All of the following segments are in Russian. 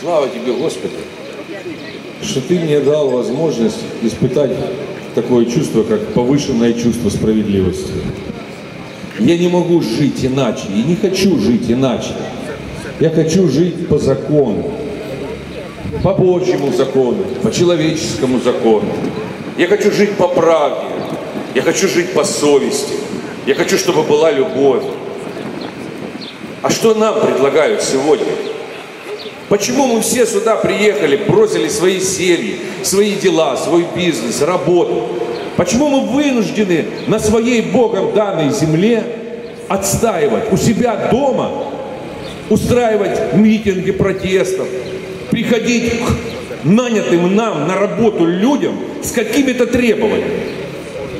Слава тебе, Господи, что ты мне дал возможность испытать такое чувство, как повышенное чувство справедливости. Я не могу жить иначе и не хочу жить иначе. Я хочу жить по закону, по Божьему закону, по человеческому закону. Я хочу жить по правде, я хочу жить по совести, я хочу, чтобы была любовь. А что нам предлагают сегодня? Почему мы все сюда приехали, бросили свои семьи, свои дела, свой бизнес, работу? Почему мы вынуждены на своей Богом данной земле отстаивать у себя дома, устраивать митинги протестов, приходить к нанятым нам на работу людям с какими-то требованиями?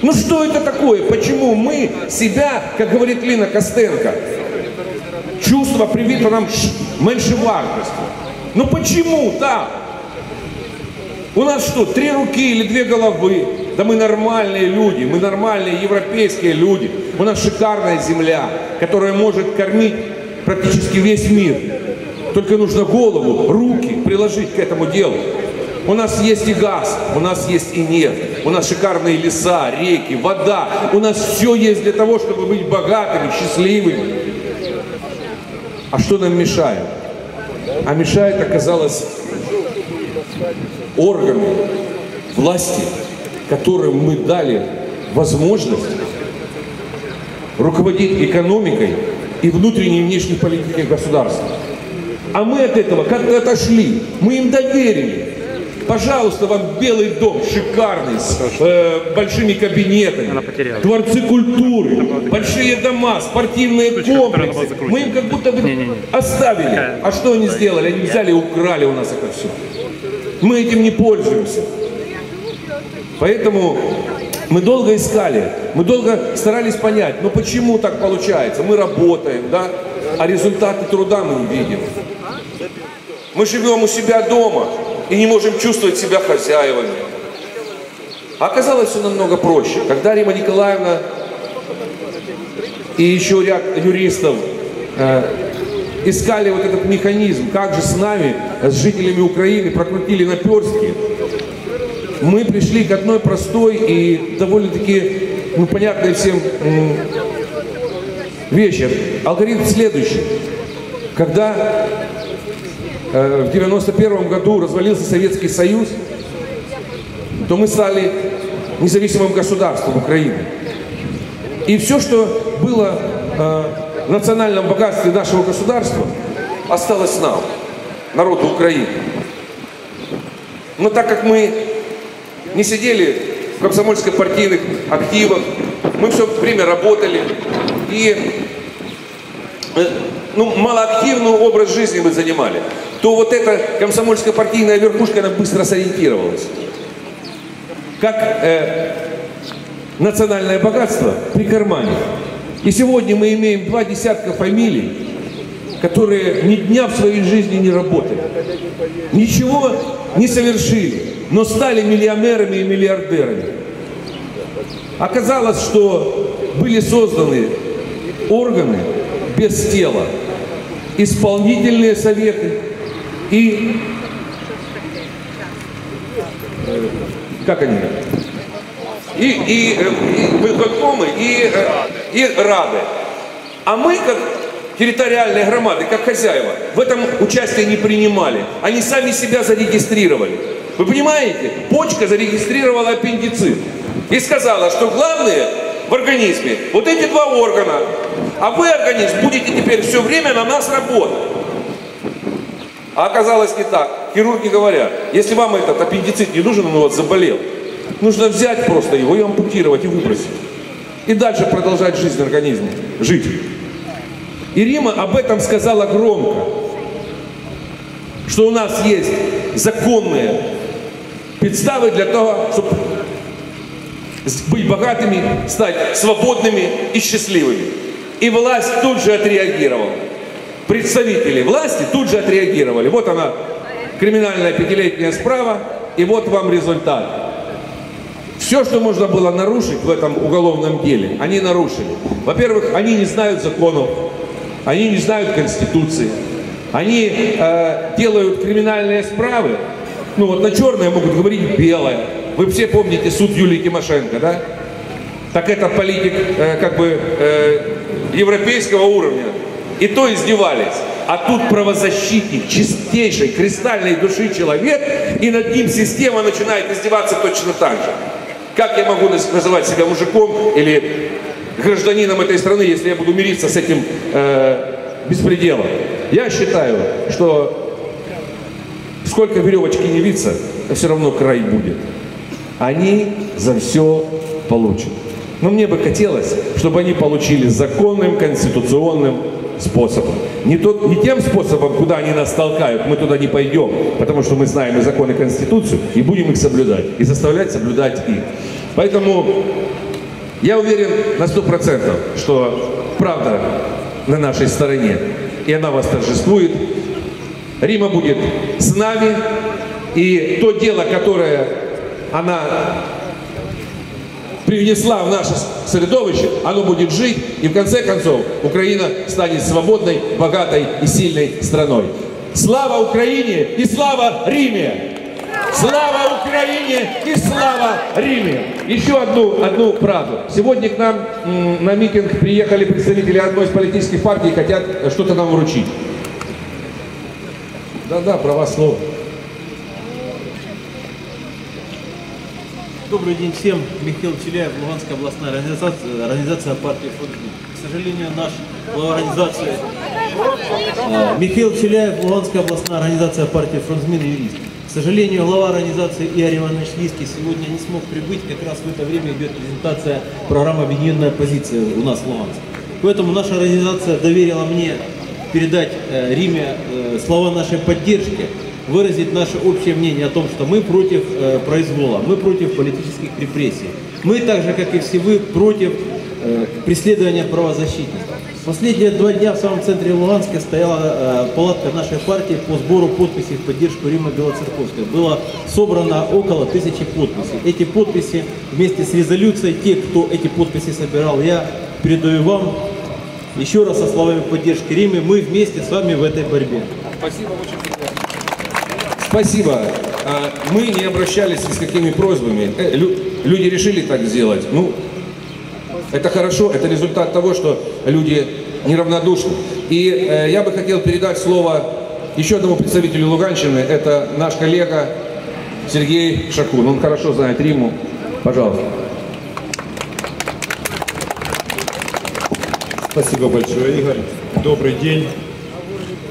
Ну что это такое? Почему мы себя, как говорит Лина Костенко, чувство привито нам меньшевартости? Ну почему так? У нас что, три руки или две головы? Да мы нормальные люди, мы нормальные европейские люди. У нас шикарная земля, которая может кормить практически весь мир. Только нужно голову, руки приложить к этому делу. У нас есть и газ, у нас есть и нефть, у нас шикарные леса, реки, вода. У нас все есть для того, чтобы быть богатыми, счастливыми. А что нам мешает? А мешает, оказалось, органы власти, которым мы дали возможность руководить экономикой и внутренней и внешней политикой государства. А мы от этого как-то отошли, мы им доверили. Пожалуйста, вам Белый дом, шикарный, с э, большими кабинетами, дворцы культуры, большие дома, спортивные комплексы. Мы им как будто бы оставили. А что они сделали? Они взяли и украли у нас это все. Мы этим не пользуемся. Поэтому мы долго искали, мы долго старались понять, ну почему так получается? Мы работаем, да, а результаты труда мы не видим. Мы живем у себя дома и не можем чувствовать себя хозяевами. Оказалось все намного проще. Когда Рима Николаевна и еще ряд юристов э, искали вот этот механизм, как же с нами, с жителями Украины, прокрутили наперстки, мы пришли к одной простой и довольно-таки ну, понятной всем вещи. Алгоритм следующий. Когда э, в 91 году развалился Советский Союз, то мы стали независимым государством Украины. И все, что было э, в национальном богатстве нашего государства, осталось нам, народу Украины. Но так как мы не сидели в комсомольско-партийных активах, мы все время работали, и э, ну, малоактивный образ жизни мы занимали, то вот эта комсомольская партийная верхушка, она быстро сориентировалась. Как э, национальное богатство при кармане. И сегодня мы имеем два десятка фамилий, которые ни дня в своей жизни не работали, ничего не совершили, но стали миллионерами и миллиардерами. Оказалось, что были созданы органы без тела, исполнительные советы и как они? И, и, и выконкомы, и, и рады. А мы, как территориальные громады, как хозяева, в этом участие не принимали. Они сами себя зарегистрировали. Вы понимаете? Почка зарегистрировала аппендицит и сказала, что главное в организме вот эти два органа, а вы, организм, будете теперь все время на нас работать. А оказалось не так. Хирурги говорят, если вам этот аппендицит не нужен, он у вас заболел, нужно взять просто его и ампутировать, и выбросить. И дальше продолжать жизнь в организме, жить. И Рима об этом сказала громко, что у нас есть законные підстави для того, чтобы быть богатыми, стать свободными и счастливыми. И власть тут же отреагировала. Представители власти тут же отреагировали. Вот она, криминальная пятилетняя справа, и вот вам результат. Все, что можно было нарушить в этом уголовном деле, они нарушили. Во-первых, они не знают законов. они не знают Конституции, они э, делают криминальные справы, ну вот на черное могут говорить белое. Вы все помните суд Юлии Тимошенко, да? Так это политик э, как бы э, европейского уровня. И то издевались. А тут правозащитник, чистейшей, кристальной души человек, и над ним система начинает издеваться точно так же. Как я могу называть себя мужиком или гражданином этой страны, если я буду мириться с этим э, беспределом? Я считаю, что сколько веревочки не виться, все равно край будет. Они за все получат. Но мне бы хотелось, чтобы они получили законным, конституционным способом. Не, тот, не тем способом, куда они нас толкают, мы туда не пойдем, потому что мы знаем и закон, и Конституцию, и будем их соблюдать, и заставлять соблюдать их. Поэтому я уверен на сто процентов, что правда на нашей стороне, и она восторжествует. Рима будет с нами, и то дело, которое она привнесла в наше средовище, оно будет жить, и в конце концов Украина станет свободной, богатой и сильной страной. Слава Украине и слава Риме! Слава Украине и слава Риме! Еще одну, одну правду. Сегодня к нам на митинг приехали представители одной из политических партий и хотят что-то нам вручить. Да-да, права слова. Добрый день всем. Михаил Челяев, Луганская областная организация, организация партии «Фронтмен». К сожалению, наш глава организации э, Михаил Челяев, Луганская областная организация партии «Фронтмен» юрист. К сожалению, глава организации Игорь Иванович Лиский сегодня не смог прибыть. Как раз в это время идет презентация программы «Объединенная позиция» у нас в Луганске. Поэтому наша организация доверила мне передать э, Риме э, слова нашей поддержки выразить наше общее мнение о том, что мы против э, произвола, мы против политических репрессий. Мы, так же, как и все вы, против э, преследования правозащитников. Последние два дня в самом центре Луганска стояла э, палатка нашей партии по сбору подписей в поддержку Рима Белоцерковской. Было собрано около тысячи подписей. Эти подписи вместе с резолюцией, те, кто эти подписи собирал, я передаю вам еще раз со словами поддержки Римы. Мы вместе с вами в этой борьбе. Спасибо очень. Спасибо. А, мы не обращались ни с какими просьбами. Э, люди решили так сделать. Ну, это хорошо, это результат того, что люди неравнодушны. И э, я бы хотел передать слово еще одному представителю Луганщины. Это наш коллега Сергей Шакун. Он хорошо знает Риму. Пожалуйста. Спасибо большое, Игорь. Добрый день,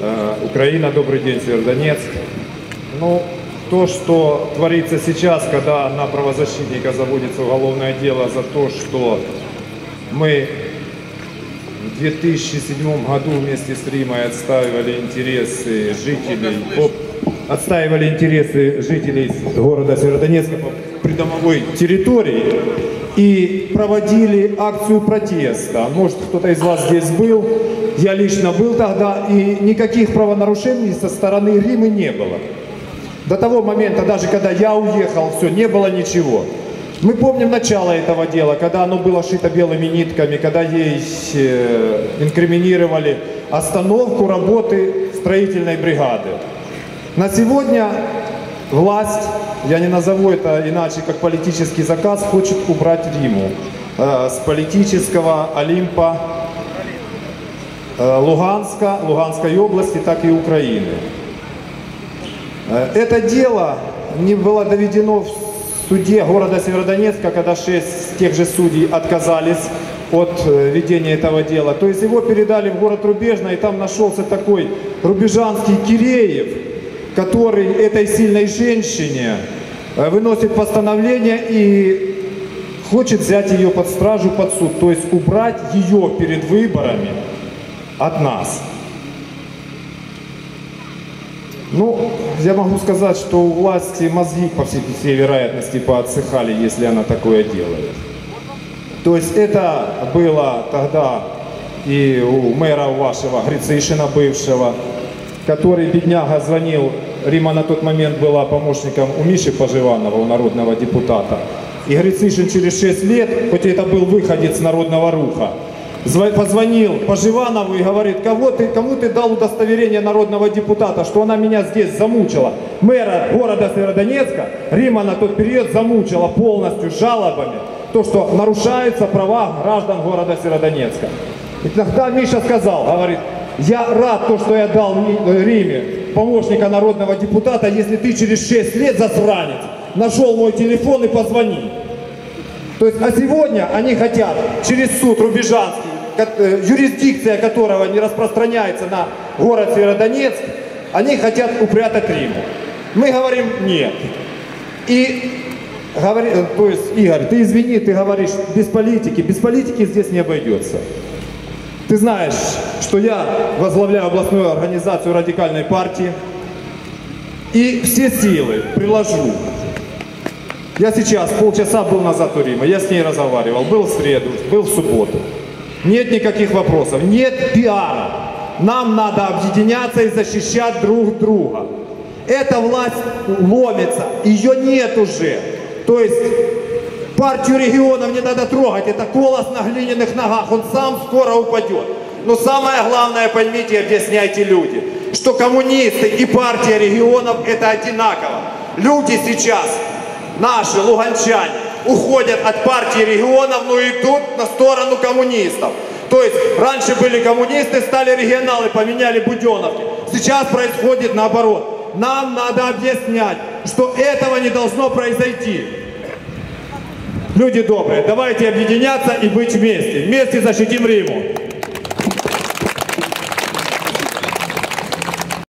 э, Украина, добрый день, Северодонецк. Ну, то, что творится сейчас, когда на правозащитника заводится уголовное дело за то, что мы в 2007 году вместе с Римой отстаивали интересы жителей, отстаивали интересы жителей города Северодонецка по придомовой территории и проводили акцию протеста. Может, кто-то из вас здесь был. Я лично был тогда, и никаких правонарушений со стороны Римы не было. До того момента, даже когда я уехал, все, не было ничего. Мы помним начало этого дела, когда оно было шито белыми нитками, когда ей э, инкриминировали остановку работы строительной бригады. На сегодня власть, я не назову это иначе, как политический заказ, хочет убрать Риму э, с политического Олимпа э, Луганска, Луганской области, так и Украины. Э, это дело не было доведено в суде города Северодонецка, когда шесть тех же судей отказались от э, ведения этого дела. То есть его передали в город Рубежно, и там нашелся такой рубежанский Киреев, который этой сильной женщине э, выносит постановление и хочет взять ее под стражу, под суд, то есть убрать ее перед выборами от нас. Ну, я могу сказать, что у власти мозги, по всей, всей вероятности, поотсыхали, если она такое делает. То есть это было тогда и у мэра вашего, Грицишина бывшего, который, бедняга, звонил, Рима на тот момент была помощником у Миши Поживанова, у народного депутата. И Грицишин через 6 лет, хоть это был выходец народного руха, позвонил по Живанову и говорит, кого ты, кому ты дал удостоверение народного депутата, что она меня здесь замучила. Мэра города Северодонецка Рима на тот период замучила полностью жалобами, то, что нарушаются права граждан города Северодонецка. И тогда Миша сказал, говорит, я рад, то, что я дал э, Риме помощника народного депутата, если ты через 6 лет, засранец, нашел мой телефон и позвонил. То есть, а сегодня они хотят через суд Рубежанский, юрисдикция которого не распространяется на город Северодонецк, они хотят упрятать Риму. Мы говорим нет. И говори- э, то есть, Игорь, ты извини, ты говоришь без политики, без политики здесь не обойдется. Ты знаешь, что я возглавляю областную организацию радикальной партии и все силы приложу я сейчас полчаса был назад у Рима, я с ней разговаривал, был в среду, был в субботу. Нет никаких вопросов, нет пиара. Нам надо объединяться и защищать друг друга. Эта власть ломится, ее нет уже. То есть партию регионов не надо трогать, это колос на глиняных ногах, он сам скоро упадет. Но самое главное, поймите и объясняйте люди, что коммунисты и партия регионов это одинаково. Люди сейчас наши луганчане уходят от партии регионов, но идут на сторону коммунистов. То есть раньше были коммунисты, стали регионалы, поменяли буденовки. Сейчас происходит наоборот. Нам надо объяснять, что этого не должно произойти. Люди добрые, давайте объединяться и быть вместе. Вместе защитим Риму.